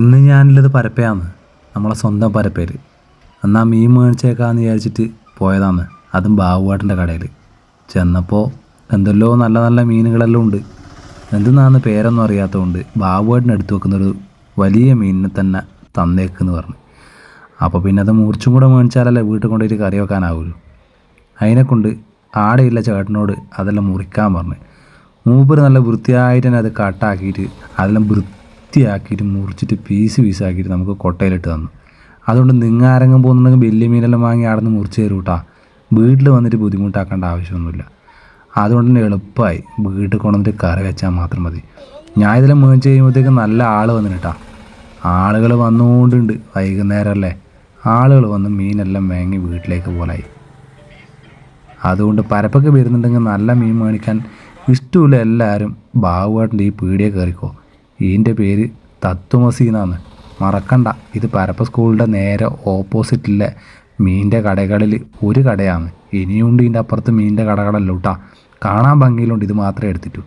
ഇന്ന് ഞാനുള്ളത് പരപ്പയാന്ന്. നമ്മളെ സ്വന്തം പരപ്പേര്. എന്നാൽ മീൻ മേടിച്ചേക്കാന്ന് വിചാരിച്ചിട്ട് പോയതാന്ന്. അതും ബാബുവാട്ടിന്റെ കടയിൽ ചെന്നപ്പോൾ എന്തെല്ലോ നല്ല നല്ല മീനുകളെല്ലാം ഉണ്ട്. എന്തെന്നാന്ന് പേരൊന്നും അറിയാത്തതുകൊണ്ട് ബാബുവാട്ടിന് എടുത്തു വെക്കുന്നൊരു വലിയ മീനിനെ തന്നെ തന്നേക്കെന്ന് പറഞ്ഞു. അപ്പോൾ പിന്നെ അത് മുറിച്ചും കൂടെ മേടിച്ചാലല്ലേ വീട്ടിൽ കൊണ്ടുപോയിട്ട് കറി വെക്കാനാവുള്ളൂ അതിനെക്കൊണ്ട് ആടെയില്ല ചേട്ടനോട് അതെല്ലാം മുറിക്കാൻ പറഞ്ഞു. മൂപ്പര് നല്ല വൃത്തിയായിട്ട് തന്നെ അത് കട്ടാക്കിയിട്ട് അതെല്ലാം വൃത്തിയാക്കിയിട്ട് മുറിച്ചിട്ട് പീസ് പീസാക്കിയിട്ട് നമുക്ക് കൊട്ടയിലിട്ട് തന്നു. അതുകൊണ്ട് നിങ്ങൾ ആരെങ്കിലും പോകുന്നുണ്ടെങ്കിൽ വലിയ മീനെല്ലാം വാങ്ങി അവിടെ നിന്ന് മുറിച്ച് തരും കേട്ടാ വീട്ടിൽ വന്നിട്ട് ബുദ്ധിമുട്ടാക്കേണ്ട ആവശ്യമൊന്നുമില്ല. അതുകൊണ്ട് തന്നെ എളുപ്പമായി വീട്ടിൽ കൊണ്ടുവന്നിട്ട് കറി വെച്ചാൽ മാത്രം മതി. ഞാൻ ഇതെല്ലാം മേടിച്ച് കഴിയുമ്പോഴത്തേക്ക് നല്ല ആൾ വന്നിട്ടാ ആളുകൾ വന്നുകൊണ്ടുണ്ട്. വൈകുന്നേരമല്ലേ? ആളുകൾ വന്ന് മീനെല്ലാം വാങ്ങി വീട്ടിലേക്ക് പോലായി. അതുകൊണ്ട് പരപ്പൊക്കെ വരുന്നുണ്ടെങ്കിൽ നല്ല മീൻ മേടിക്കാൻ ഇഷ്ടമില്ല എല്ലാവരും ബാബുവായിട്ടുണ്ട് ഈ പീടിയെ കയറിക്കോ. ഇതിന്റെ പേര് തത്തുമസി എന്നാണ് മറക്കണ്ട. ഇത് പരപ്പ സ്കൂളിന്റെ നേരെ ഓപ്പോസിറ്റിലെ മീനിന്റെ കടകളിൽ ഒരു കടയാണ്. ഇനിയുണ്ട് ഇതിന്റെ അപ്പുറത്ത് മീനിന്റെ കടകളല്ല കേട്ടോ കാണാൻ ഭംഗിയിലുണ്ട്. ഇത് മാത്രമേ എടുത്തിട്ടു.